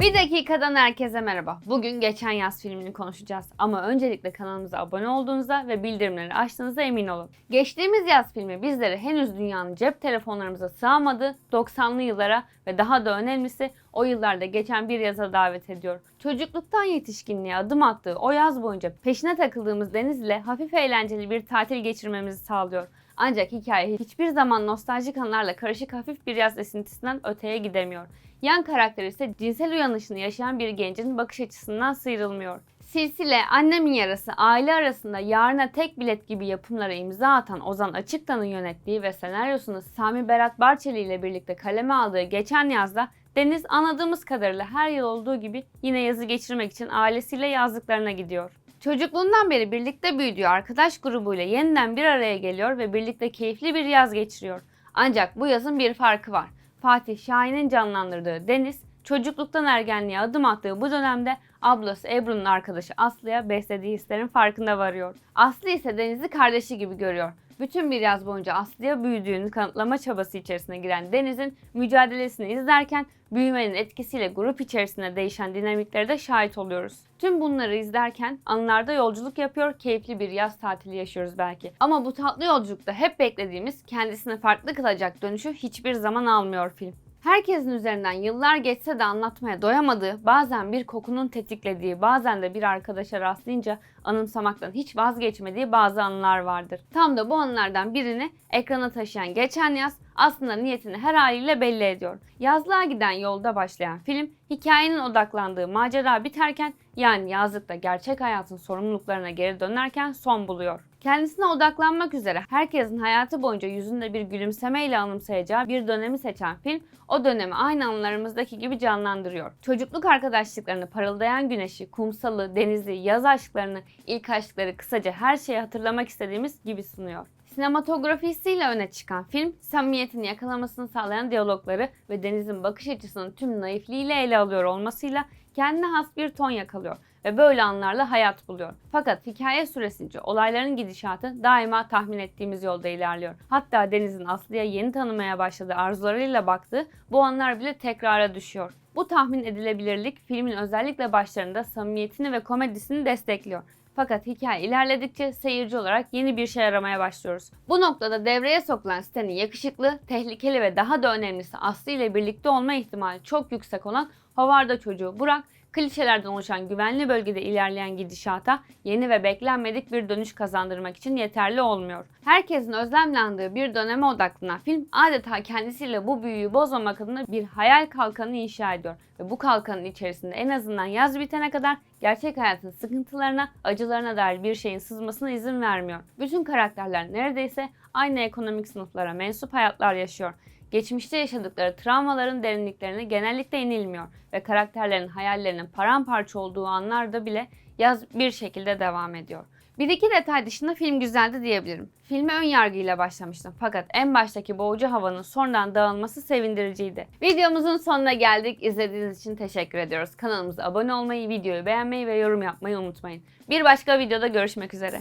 Bir dakikadan herkese merhaba. Bugün geçen yaz filmini konuşacağız. Ama öncelikle kanalımıza abone olduğunuzda ve bildirimleri açtığınızda emin olun. Geçtiğimiz yaz filmi bizleri henüz dünyanın cep telefonlarımıza sığamadığı 90'lı yıllara ve daha da önemlisi o yıllarda geçen bir yaza davet ediyor. Çocukluktan yetişkinliğe adım attığı o yaz boyunca peşine takıldığımız deniz ile hafif eğlenceli bir tatil geçirmemizi sağlıyor. Ancak hikaye hiçbir zaman nostaljik anlarla karışık hafif bir yaz esintisinden öteye gidemiyor. Yan karakter ise cinsel uyanışını yaşayan bir gencin bakış açısından sıyrılmıyor. Silsile, Annemin Yarası, aile arasında yarına tek bilet gibi yapımlara imza atan Ozan Açıktan'ın yönettiği ve senaryosunu Sami Berat Barçeli ile birlikte kaleme aldığı geçen yazda Deniz anladığımız kadarıyla her yıl olduğu gibi yine yazı geçirmek için ailesiyle yazlıklarına gidiyor. Çocukluğundan beri birlikte büyüdüğü arkadaş grubuyla yeniden bir araya geliyor ve birlikte keyifli bir yaz geçiriyor. Ancak bu yazın bir farkı var. Fatih Şahin'in canlandırdığı Deniz, çocukluktan ergenliğe adım attığı bu dönemde ablası Ebru'nun arkadaşı Aslı'ya beslediği hislerin farkında varıyor. Aslı ise Deniz'i kardeşi gibi görüyor. Bütün bir yaz boyunca Aslı'ya büyüdüğünü kanıtlama çabası içerisine giren Deniz'in mücadelesini izlerken büyümenin etkisiyle grup içerisinde değişen dinamiklere de şahit oluyoruz. Tüm bunları izlerken anılarda yolculuk yapıyor, keyifli bir yaz tatili yaşıyoruz belki. Ama bu tatlı yolculukta hep beklediğimiz kendisini farklı kılacak dönüşü hiçbir zaman almıyor film. Herkesin üzerinden yıllar geçse de anlatmaya doyamadığı, bazen bir kokunun tetiklediği, bazen de bir arkadaşa rastlayınca anımsamaktan hiç vazgeçmediği bazı anılar vardır. Tam da bu anılardan birini ekrana taşıyan geçen yaz aslında niyetini her haliyle belli ediyor. Yazlığa giden yolda başlayan film hikayenin odaklandığı macera biterken yani yazlıkta gerçek hayatın sorumluluklarına geri dönerken son buluyor. Kendisine odaklanmak üzere herkesin hayatı boyunca yüzünde bir gülümsemeyle anımsayacağı bir dönemi seçen film o dönemi aynı anılarımızdaki gibi canlandırıyor. Çocukluk arkadaşlıklarını, parıldayan güneşi, kumsalı, denizi, yaz aşklarını, ilk aşkları kısaca her şeyi hatırlamak istediğimiz gibi sunuyor. Sinematografisiyle öne çıkan film, samimiyetini yakalamasını sağlayan diyalogları ve Deniz'in bakış açısının tüm naifliğiyle ele alıyor olmasıyla kendine has bir ton yakalıyor ve böyle anlarla hayat buluyor. Fakat hikaye süresince olayların gidişatı daima tahmin ettiğimiz yolda ilerliyor. Hatta Deniz'in Aslı'ya yeni tanımaya başladığı arzularıyla baktığı bu anlar bile tekrara düşüyor. Bu tahmin edilebilirlik filmin özellikle başlarında samimiyetini ve komedisini destekliyor. Fakat hikaye ilerledikçe seyirci olarak yeni bir şey aramaya başlıyoruz. Bu noktada devreye sokulan Stan'in yakışıklı, tehlikeli ve daha da önemlisi Aslı ile birlikte olma ihtimali çok yüksek olan Havarda çocuğu Burak, klişelerden oluşan güvenli bölgede ilerleyen gidişata yeni ve beklenmedik bir dönüş kazandırmak için yeterli olmuyor. Herkesin özlemlendiği bir döneme odaklanan film adeta kendisiyle bu büyüyü bozmamak adına bir hayal kalkanı inşa ediyor. Ve bu kalkanın içerisinde en azından yaz bitene kadar gerçek hayatın sıkıntılarına, acılarına dair bir şeyin sızmasına izin vermiyor. Bütün karakterler neredeyse aynı ekonomik sınıflara mensup hayatlar yaşıyor geçmişte yaşadıkları travmaların derinliklerine genellikle inilmiyor ve karakterlerin hayallerinin paramparça olduğu anlarda bile yaz bir şekilde devam ediyor. Bir iki detay dışında film güzeldi diyebilirim. Filme ön yargıyla başlamıştım fakat en baştaki boğucu havanın sonradan dağılması sevindiriciydi. Videomuzun sonuna geldik. İzlediğiniz için teşekkür ediyoruz. Kanalımıza abone olmayı, videoyu beğenmeyi ve yorum yapmayı unutmayın. Bir başka videoda görüşmek üzere.